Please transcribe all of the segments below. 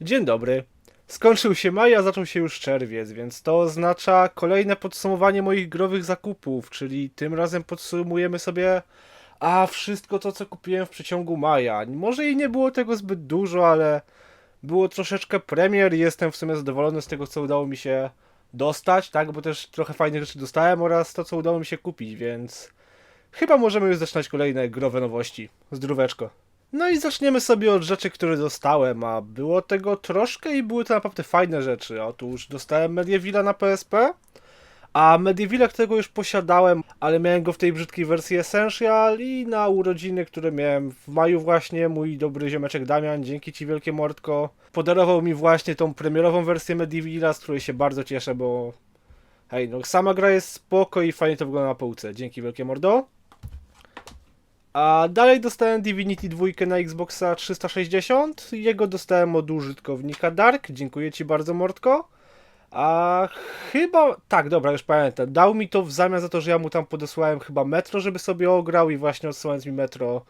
Dzień dobry. Skończył się maj, a zaczął się już czerwiec, więc to oznacza kolejne podsumowanie moich growych zakupów, czyli tym razem podsumujemy sobie a wszystko to, co kupiłem w przeciągu maja. Może i nie było tego zbyt dużo, ale było troszeczkę premier i jestem w sumie zadowolony z tego, co udało mi się dostać, tak, bo też trochę fajnych rzeczy dostałem oraz to, co udało mi się kupić, więc chyba możemy już zaczynać kolejne growe nowości. Zdróweczko. No i zaczniemy sobie od rzeczy, które dostałem, a było tego troszkę i były to naprawdę fajne rzeczy. Otóż dostałem Medievilla na PSP, a Medievilla, którego już posiadałem, ale miałem go w tej brzydkiej wersji Essential i na urodziny, które miałem w maju właśnie, mój dobry ziomeczek Damian, dzięki Ci wielkie mordko, podarował mi właśnie tą premierową wersję Medievilla, z której się bardzo cieszę, bo hej, no sama gra jest spoko i fajnie to wygląda na półce. Dzięki wielkie mordo. A dalej dostałem Divinity 2 na Xboxa 360. Jego dostałem od użytkownika Dark. Dziękuję Ci bardzo, Mordko. A chyba. Tak, dobra, już pamiętam. Dał mi to w zamian za to, że ja mu tam podesłałem chyba metro, żeby sobie ograł, i właśnie odsyłając mi metro,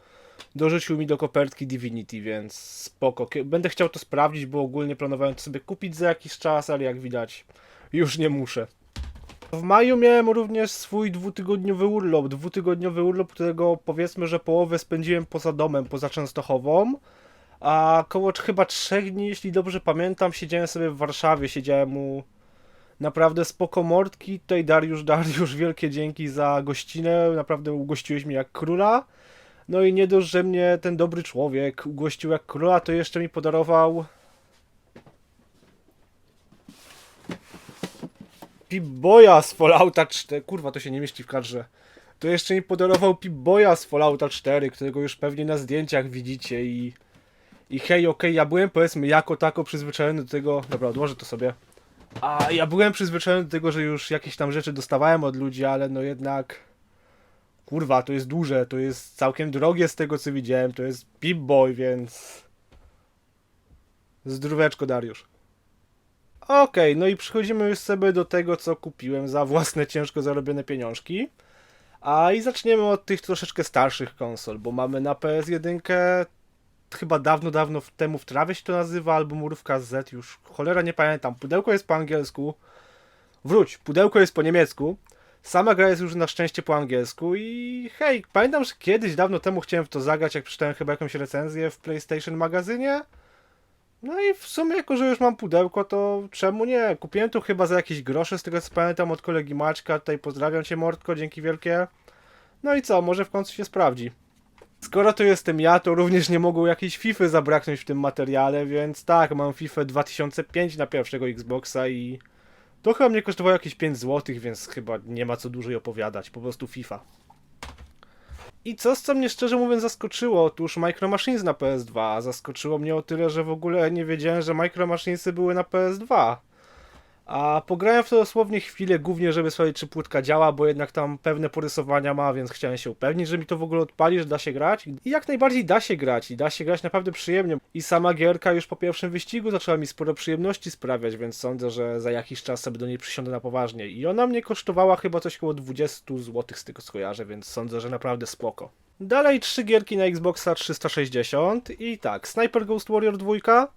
dorzucił mi do kopertki Divinity, więc spoko. Będę chciał to sprawdzić, bo ogólnie planowałem to sobie kupić za jakiś czas, ale jak widać, już nie muszę. W maju miałem również swój dwutygodniowy urlop. Dwutygodniowy urlop, którego powiedzmy, że połowę spędziłem poza domem, poza Częstochową. A około chyba trzech dni, jeśli dobrze pamiętam, siedziałem sobie w Warszawie. Siedziałem u naprawdę spoko mordki. Tutaj Dariusz, Dariusz, wielkie dzięki za gościnę. Naprawdę ugościłeś mnie jak króla. No i nie dość, że mnie ten dobry człowiek ugościł jak króla, to jeszcze mi podarował Pip-Boya z Fallouta 4. Kurwa, to się nie mieści w kadrze. To jeszcze mi podarował Pip-Boya z Fallouta 4, którego już pewnie na zdjęciach widzicie i... I hej, okej, ja byłem powiedzmy jako tako przyzwyczajony do tego... Dobra, odłożę to sobie. A ja byłem przyzwyczajony do tego, że już jakieś tam rzeczy dostawałem od ludzi, ale no jednak... Kurwa, to jest duże, to jest całkiem drogie z tego co widziałem, to jest Pip-Boy, więc... Zdróweczko, Dariusz. Okej, no i przechodzimy już sobie do tego, co kupiłem za własne ciężko zarobione pieniążki. A i zaczniemy od tych troszeczkę starszych konsol, bo mamy na PS1 chyba dawno, dawno temu w trawie się to nazywa, albo murówka Z, już cholera nie pamiętam. Pudełko jest po angielsku. Wróć, pudełko jest po niemiecku. Sama gra jest już na szczęście po angielsku i hej, pamiętam, że kiedyś dawno temu chciałem w to zagrać, jak przeczytałem chyba jakąś recenzję w PlayStation magazynie. No i w sumie, jako że już mam pudełko, to czemu nie? Kupiłem to chyba za jakieś grosze, z tego co pamiętam, od kolegi Maćka. Tutaj pozdrawiam cię, Mordko, dzięki wielkie. No i co, może w końcu się sprawdzi. Skoro to jestem ja, to również nie mogło jakiejś FIFA zabraknąć w tym materiale, więc tak, mam FIFA 2005 na pierwszego Xboxa i to chyba mnie kosztowało jakieś 5 zł, więc chyba nie ma co dłużej opowiadać, po prostu FIFA. I co, co mnie szczerze mówiąc zaskoczyło, otóż Micro Machines na PS2. Zaskoczyło mnie o tyle, że w ogóle nie wiedziałem, że Micro Machinesy były na PS2. A pograłem w to dosłownie chwilę, głównie żeby sprawdzić, czy płytka działa, bo jednak tam pewne porysowania ma, więc chciałem się upewnić, że mi to w ogóle odpali, że da się grać. I jak najbardziej da się grać, i da się grać naprawdę przyjemnie. I sama gierka już po pierwszym wyścigu zaczęła mi sporo przyjemności sprawiać, więc sądzę, że za jakiś czas sobie do niej przysiądę na poważnie. I ona mnie kosztowała chyba coś około 20 zł z tego co kojarzę, więc sądzę, że naprawdę spoko. Dalej trzy gierki na Xboxa 360 i tak, Sniper Ghost Warrior 2,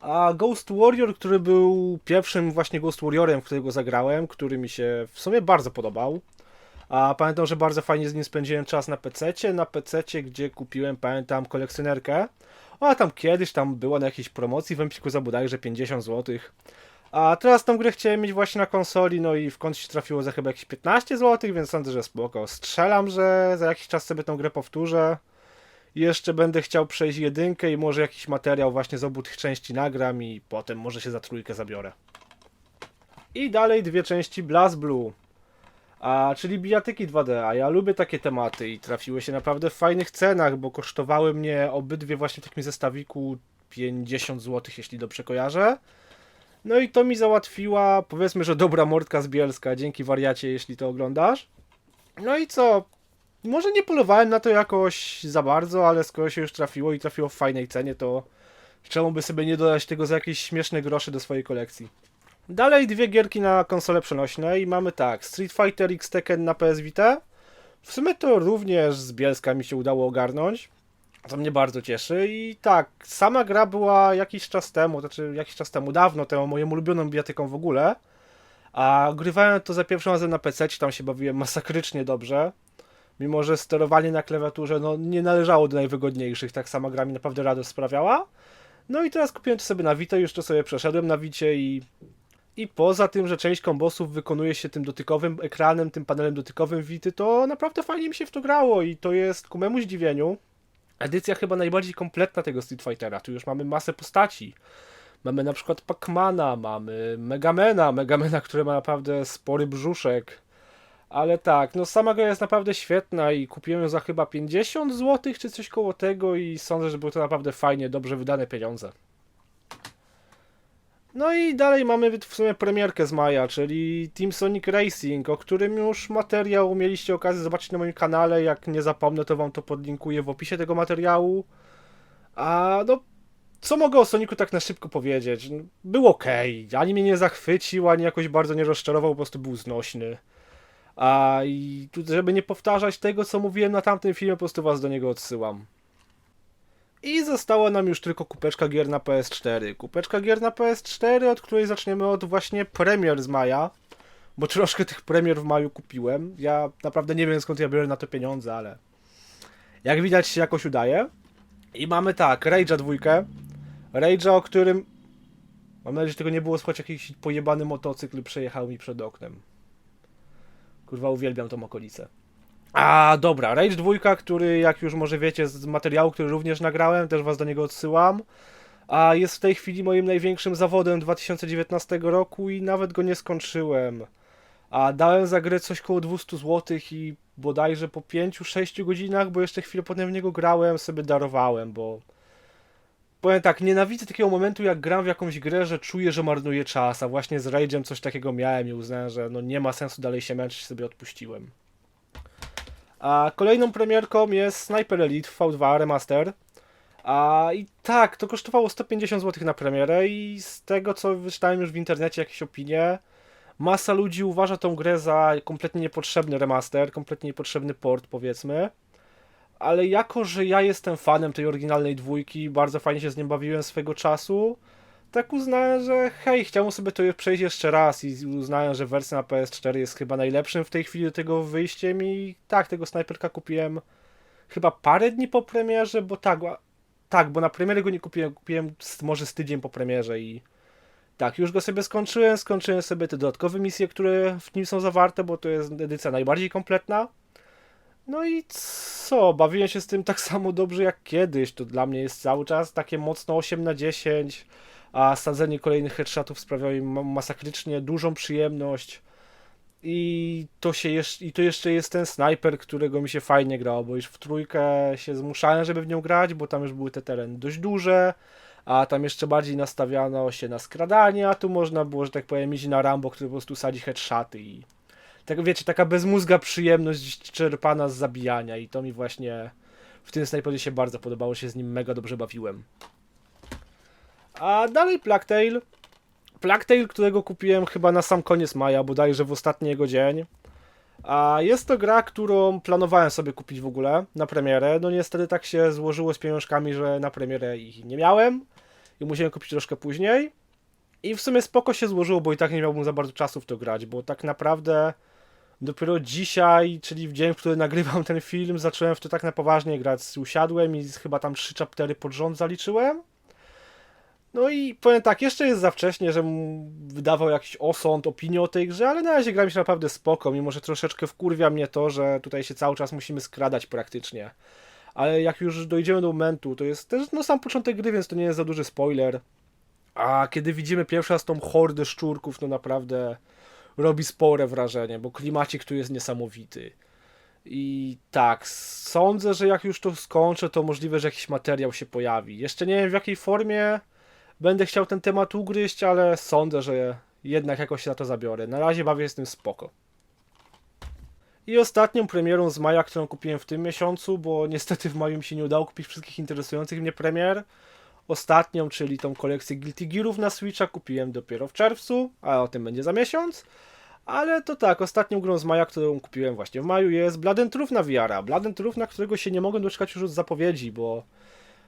a Ghost Warrior, który był pierwszym właśnie Ghost Warriorem, którego zagrałem, który mi się w sumie bardzo podobał. A pamiętam, że bardzo fajnie z nim spędziłem czas na PC-cie, na PC-cie, gdzie kupiłem, pamiętam, kolekcjonerkę. Ona tam kiedyś tam była na jakiejś promocji w Empiku za bodajże 50 zł. A teraz tą grę chciałem mieć właśnie na konsoli, no i w końcu się trafiło za chyba jakieś 15 zł, więc sądzę, że spoko. Strzelam, że za jakiś czas sobie tą grę powtórzę. Jeszcze będę chciał przejść jedynkę i może jakiś materiał właśnie z obu tych części nagram i potem może się za trójkę zabiorę. I dalej dwie części BlazBlue. A, czyli bijatyki 2D, a ja lubię takie tematy i trafiły się naprawdę w fajnych cenach, bo kosztowały mnie obydwie właśnie w takim zestawiku 50 zł, jeśli dobrze kojarzę. No i to mi załatwiła, powiedzmy, że dobra mordka z Bielska, dzięki wariacie, jeśli to oglądasz. No i co? Może nie polowałem na to jakoś za bardzo, ale skoro się już trafiło i trafiło w fajnej cenie, to czemu by sobie nie dodać tego za jakieś śmieszne grosze do swojej kolekcji. Dalej dwie gierki na konsole i mamy tak, Street Fighter X Tekken na PS Vita. W sumie to również z Bielska mi się udało ogarnąć. co mnie bardzo cieszy. I tak, sama gra była jakiś czas temu, znaczy jakiś czas temu, dawno temu, moją ulubioną bijatyką w ogóle. A grywałem to za pierwszym razem na PC, tam się bawiłem masakrycznie dobrze. Mimo, że sterowanie na klawiaturze no, nie należało do najwygodniejszych, tak sama gra mi naprawdę radość sprawiała. No i teraz kupiłem to sobie na Vita, już to sobie przeszedłem na Vicie i i poza tym, że część kombosów wykonuje się tym dotykowym ekranem, tym panelem dotykowym Vity, to naprawdę fajnie mi się w to grało i to jest ku memu zdziwieniu edycja chyba najbardziej kompletna tego Street Fightera. Tu już mamy masę postaci. Mamy na przykład Pacmana, mamy Megamena, Megamena, który ma naprawdę spory brzuszek. Ale tak, no sama gra jest naprawdę świetna i kupiłem ją za chyba 50 zł czy coś koło tego i sądzę, że były to naprawdę fajnie, dobrze wydane pieniądze. No i dalej mamy w sumie premierkę z maja, czyli Team Sonic Racing, o którym już materiał mieliście okazję zobaczyć na moim kanale. Jak nie zapomnę, to wam to podlinkuję w opisie tego materiału. A no, co mogę o Sonicu tak na szybko powiedzieć? Był ok, ani mnie nie zachwycił, ani jakoś bardzo nie rozczarował, po prostu był znośny. A i tu, żeby nie powtarzać tego, co mówiłem na tamtym filmie, po prostu was do niego odsyłam. I została nam już tylko kupeczka gier na PS4. Kupeczka gier na PS4, od której zaczniemy od właśnie premier z maja. Bo troszkę tych premier w maju kupiłem. Ja naprawdę nie wiem skąd ja biorę na to pieniądze, ale jak widać się jakoś udaje. I mamy tak, Rage'a dwójkę. Rage'a, o którym mam nadzieję, że tego nie było słychać, jakiś pojebany motocykl przejechał mi przed oknem. Kurwa, uwielbiam tą okolicę. A dobra, Rage 2, który jak już może wiecie z materiału, który również nagrałem, też was do niego odsyłam. A jest w tej chwili moim największym zawodem 2019 roku i nawet go nie skończyłem. A dałem za grę coś koło 200 zł i bodajże po 5-6 godzinach, bo jeszcze chwilę potem w niego grałem, sobie darowałem, bo powiem tak, nienawidzę takiego momentu jak gram w jakąś grę, że czuję, że marnuję czas, a właśnie z Rage'em coś takiego miałem i uznałem, że no nie ma sensu dalej się męczyć, sobie odpuściłem. A kolejną premierką jest Sniper Elite V2 Remaster. A i tak, to kosztowało 150 zł na premierę i z tego co wyczytałem już w internecie jakieś opinie, masa ludzi uważa tą grę za kompletnie niepotrzebny remaster, kompletnie niepotrzebny port powiedzmy. Ale jako, że ja jestem fanem tej oryginalnej dwójki, bardzo fajnie się z nim bawiłem swego czasu, tak uznałem, że hej, chciałbym sobie to przejść jeszcze raz i uznałem, że wersja na PS4 jest chyba najlepszym w tej chwili do tego wyjściem i tak, tego snajperka kupiłem chyba parę dni po premierze, bo tak, tak, bo na premierę go nie kupiłem, kupiłem może z tydzień po premierze i tak, już go sobie skończyłem, skończyłem sobie te dodatkowe misje, które w nim są zawarte, bo to jest edycja najbardziej kompletna. No i co, bawiłem się z tym tak samo dobrze jak kiedyś, to dla mnie jest cały czas takie mocno 8 na 10 a sadzenie kolejnych headshotów sprawiało im masakrycznie dużą przyjemność. I to, się jeszcze, I to jeszcze jest ten snajper, którego mi się fajnie grało, bo już w trójkę się zmuszałem, żeby w nią grać, bo tam już były te tereny dość duże, a tam jeszcze bardziej nastawiano się na skradanie, a tu można było, że tak powiem, iść na Rambo, który po prostu sadzi headshoty i tak wiecie, taka bezmózga przyjemność czerpana z zabijania i to mi właśnie w tym snajperze się bardzo podobało, się z nim mega dobrze bawiłem. A dalej Plague Tale. którego kupiłem chyba na sam koniec maja, bodajże w ostatni jego dzień. A jest to gra, którą planowałem sobie kupić w ogóle na premierę. No niestety tak się złożyło z pieniążkami, że na premierę ich nie miałem i musiałem kupić troszkę później. I w sumie spoko się złożyło, bo i tak nie miałbym za bardzo czasu w to grać, bo tak naprawdę dopiero dzisiaj, czyli w dzień, w którym nagrywam ten film, zacząłem w to tak na poważnie grać. Usiadłem i chyba tam trzy chaptery pod rząd zaliczyłem. No i powiem tak, jeszcze jest za wcześnie, żebym wydawał jakiś osąd, opinię o tej grze, ale na razie gra mi się naprawdę spoko, mimo że troszeczkę wkurwia mnie to, że tutaj się cały czas musimy skradać praktycznie. Ale jak już dojdziemy do momentu, to jest też no, sam początek gry, więc to nie jest za duży spoiler. A kiedy widzimy pierwszy raz tą hordę szczurków, no naprawdę robi spore wrażenie, bo klimacik tu jest niesamowity. I tak, sądzę, że jak już to skończę, to możliwe, że jakiś materiał się pojawi. Jeszcze nie wiem w jakiej formie, będę chciał ten temat ugryźć, ale sądzę, że jednak jakoś się na to zabiorę. Na razie bawię z tym spoko. I ostatnią premierą z maja, którą kupiłem w tym miesiącu, bo niestety w maju mi się nie udało kupić wszystkich interesujących mnie premier. Ostatnią, czyli tą kolekcję Guilty Gearów na Switcha kupiłem dopiero w czerwcu, a o tym będzie za miesiąc. Ale to tak, ostatnią grą z maja, którą kupiłem właśnie w maju jest Blood and Truth na VR. Blood and Truth, na którego się nie mogę doczekać już od zapowiedzi, bo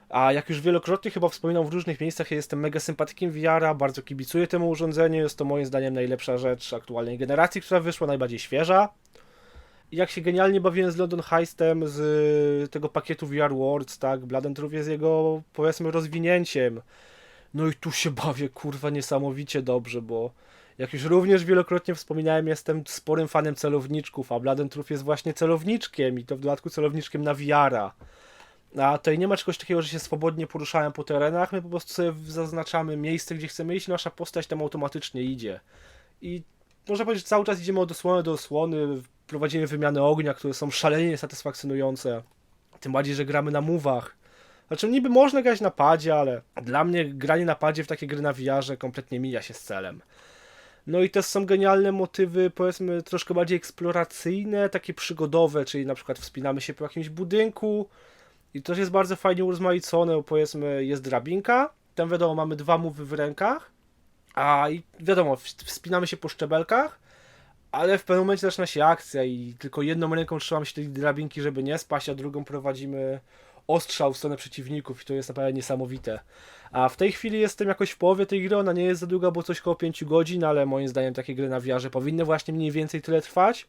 a jak już wielokrotnie chyba wspominał w różnych miejscach, ja jestem mega sympatykiem VR, bardzo kibicuję temu urządzeniu, jest to moim zdaniem najlepsza rzecz aktualnej generacji, która wyszła, najbardziej świeża. Jak się genialnie bawiłem z London Heistem, z tego pakietu VR Worlds, tak, Blood and Truth jest jego, powiedzmy, rozwinięciem. No i tu się bawię, kurwa, niesamowicie dobrze, bo jak już również wielokrotnie wspominałem, jestem sporym fanem celowniczków, a Blood and Truth jest właśnie celowniczkiem i to w dodatku celowniczkiem na VR-a. A tutaj nie ma czegoś takiego, że się swobodnie poruszałem po terenach, my po prostu sobie zaznaczamy miejsce, gdzie chcemy iść, nasza postać tam automatycznie idzie. I można powiedzieć, że cały czas idziemy od osłony do osłony, prowadzimy wymiany ognia, które są szalenie satysfakcjonujące. Tym bardziej, że gramy na mówach. Znaczy niby można grać na padzie, ale dla mnie granie na padzie w takie gry na kompletnie mija się z celem. No i też są genialne motywy, powiedzmy, troszkę bardziej eksploracyjne, takie przygodowe, czyli na przykład wspinamy się po jakimś budynku i to jest bardzo fajnie urozmaicone, powiedzmy jest drabinka, tam wiadomo mamy dwa mowy w rękach, a i wiadomo, wspinamy się po szczebelkach, ale w pewnym momencie zaczyna się akcja i tylko jedną ręką trzymamy się tej drabinki, żeby nie spaść, a drugą prowadzimy ostrzał w stronę przeciwników i to jest naprawdę niesamowite. A w tej chwili jestem jakoś w połowie tej gry, ona nie jest za długa, bo coś koło 5 godzin, ale moim zdaniem takie gry na wiarze powinny właśnie mniej więcej tyle trwać.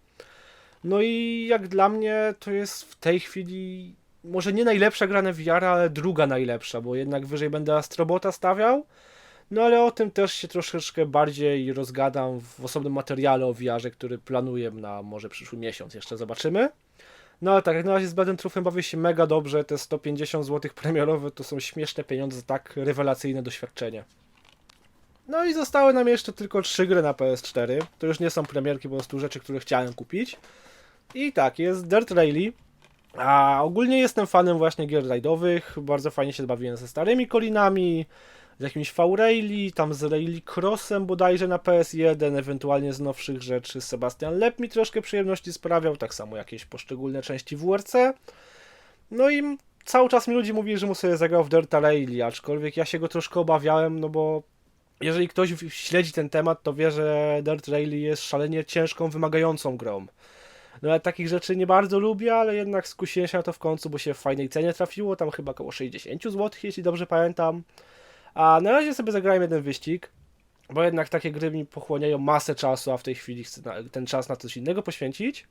No i jak dla mnie to jest w tej chwili może nie najlepsza gra na VR, ale druga najlepsza, bo jednak wyżej będę Astrobota stawiał. No ale o tym też się troszeczkę bardziej rozgadam w osobnym materiale o VR, który planuję na może przyszły miesiąc, jeszcze zobaczymy. No ale tak, jak na razie z Blood Trufem bawię się mega dobrze, te 150 zł premierowe to są śmieszne pieniądze, tak rewelacyjne doświadczenie. No i zostały nam jeszcze tylko trzy gry na PS4, to już nie są premierki, po prostu rzeczy, które chciałem kupić. I tak, jest Dirt Rally, a ogólnie jestem fanem właśnie gier rajdowych, bardzo fajnie się bawiłem ze starymi kolinami, z jakimś V-Rally, tam z Rally Crossem bodajże na PS1, ewentualnie z nowszych rzeczy Sebastian Lep mi troszkę przyjemności sprawiał, tak samo jakieś poszczególne części WRC. No i cały czas mi ludzie mówili, że mu sobie zagrał w Dirt Rally, aczkolwiek ja się go troszkę obawiałem, no bo jeżeli ktoś śledzi ten temat, to wie, że Dirt Rally jest szalenie ciężką, wymagającą grą. No ale takich rzeczy nie bardzo lubię, ale jednak skusiłem się na to w końcu, bo się w fajnej cenie trafiło, tam chyba około 60 zł, jeśli dobrze pamiętam. A na razie sobie zagrałem jeden wyścig, bo jednak takie gry mi pochłaniają masę czasu, a w tej chwili chcę ten czas na coś innego poświęcić.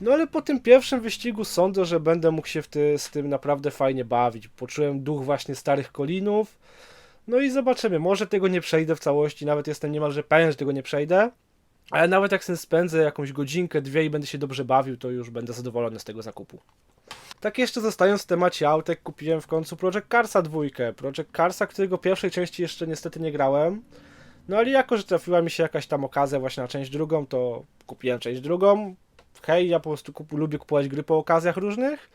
No ale po tym pierwszym wyścigu sądzę, że będę mógł się ty, z tym naprawdę fajnie bawić. Poczułem duch właśnie starych kolinów. No i zobaczymy, może tego nie przejdę w całości, nawet jestem niemalże pewien, że tego nie przejdę. Ale nawet jak sobie spędzę jakąś godzinkę, dwie i będę się dobrze bawił, to już będę zadowolony z tego zakupu. Tak jeszcze zostając w temacie autek, kupiłem w końcu Project Carsa dwójkę. Project Carsa, którego pierwszej części jeszcze niestety nie grałem. No ale jako, że trafiła mi się jakaś tam okazja właśnie na część drugą, to kupiłem część drugą. Hej, ja po prostu kupu, lubię kupować gry po okazjach różnych.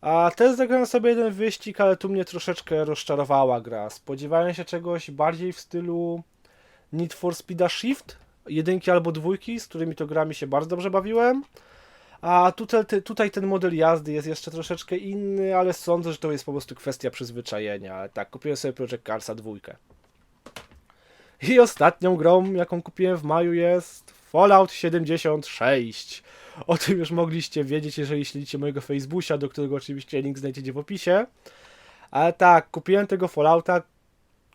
A też zagrałem sobie jeden wyścig, ale tu mnie troszeczkę rozczarowała gra. Spodziewałem się czegoś bardziej w stylu Need for Speed Shift, jedynki albo dwójki, z którymi to grami się bardzo dobrze bawiłem. A tutaj, tutaj ten model jazdy jest jeszcze troszeczkę inny, ale sądzę, że to jest po prostu kwestia przyzwyczajenia. Tak, kupiłem sobie Project Carsa dwójkę. I ostatnią grą, jaką kupiłem w maju jest Fallout 76. O tym już mogliście wiedzieć, jeżeli śledzicie mojego Facebooka, do którego oczywiście link znajdziecie w opisie. Ale tak, kupiłem tego Fallouta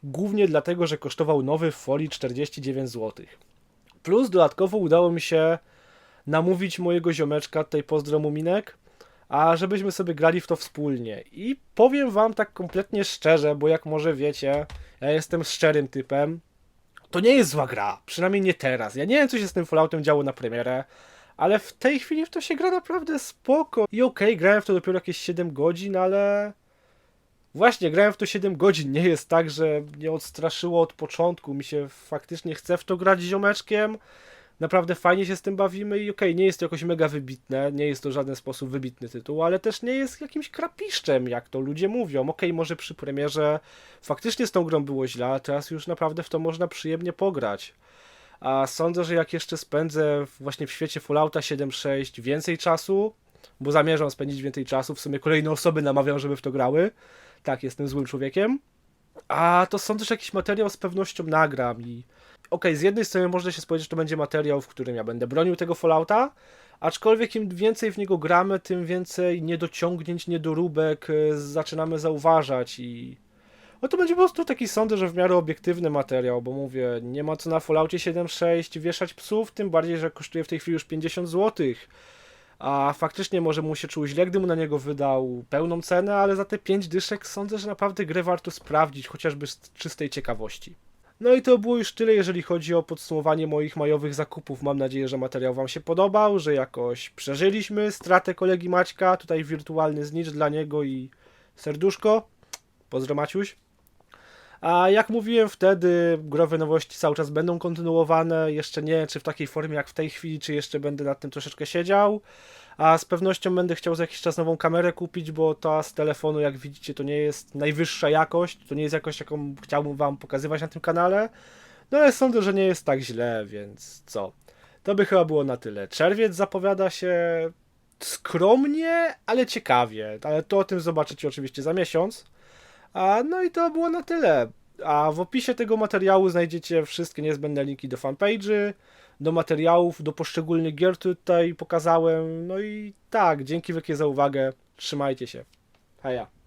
głównie dlatego, że kosztował nowy w folii 49 zł. Plus dodatkowo udało mi się namówić mojego ziomeczka, tutaj pozdro Muminek, a żebyśmy sobie grali w to wspólnie. I powiem wam tak kompletnie szczerze, bo jak może wiecie, ja jestem szczerym typem. To nie jest zła gra, przynajmniej nie teraz. Ja nie wiem, co się z tym Falloutem działo na premierę, ale w tej chwili w to się gra naprawdę spoko. I okej, okay, grałem w to dopiero jakieś 7 godzin, ale Właśnie, grałem w to 7 godzin. Nie jest tak, że mnie odstraszyło od początku. Mi się faktycznie chce w to grać ziomeczkiem. Naprawdę fajnie się z tym bawimy i okej, okay, nie jest to jakoś mega wybitne, nie jest to w żaden sposób wybitny tytuł, ale też nie jest jakimś krapiszczem, jak to ludzie mówią. Okej, okay, może przy premierze faktycznie z tą grą było źle, a teraz już naprawdę w to można przyjemnie pograć. A sądzę, że jak jeszcze spędzę właśnie w świecie Fallouta 7.6 więcej czasu, bo zamierzam spędzić więcej czasu, w sumie kolejne osoby namawiam, żeby w to grały, tak, jestem złym człowiekiem. A to są też jakiś materiał z pewnością nagram i okej, z jednej strony można się spodziewać, że to będzie materiał, w którym ja będę bronił tego Fallouta, aczkolwiek im więcej w niego gramy, tym więcej niedociągnięć, niedoróbek e, zaczynamy zauważać i no to będzie po prostu taki sądzę, że w miarę obiektywny materiał, bo mówię, nie ma co na Falloutie 7.6 wieszać psów, tym bardziej, że kosztuje w tej chwili już 50 zł. A faktycznie może mu się czuł źle, gdy mu na niego wydał pełną cenę, ale za te 5 dyszek sądzę, że naprawdę grę warto sprawdzić, chociażby z czystej ciekawości. No i to było już tyle, jeżeli chodzi o podsumowanie moich majowych zakupów. Mam nadzieję, że materiał Wam się podobał, że jakoś przeżyliśmy stratę kolegi Maćka. Tutaj wirtualny znicz dla niego i serduszko. Pozdro Maciuś. A jak mówiłem wtedy, growe nowości cały czas będą kontynuowane. Jeszcze nie czy w takiej formie jak w tej chwili, czy jeszcze będę nad tym troszeczkę siedział. A z pewnością będę chciał za jakiś czas nową kamerę kupić, bo ta z telefonu, jak widzicie, to nie jest najwyższa jakość. To nie jest jakość, jaką chciałbym Wam pokazywać na tym kanale. No ale sądzę, że nie jest tak źle, więc co? To by chyba było na tyle. Czerwiec zapowiada się skromnie, ale ciekawie. Ale to o tym zobaczycie oczywiście za miesiąc. A no i to było na tyle. A w opisie tego materiału znajdziecie wszystkie niezbędne linki do fanpage'y, do materiałów, do poszczególnych gier tutaj pokazałem. No i tak, dzięki wielkie za uwagę. Trzymajcie się. Heja.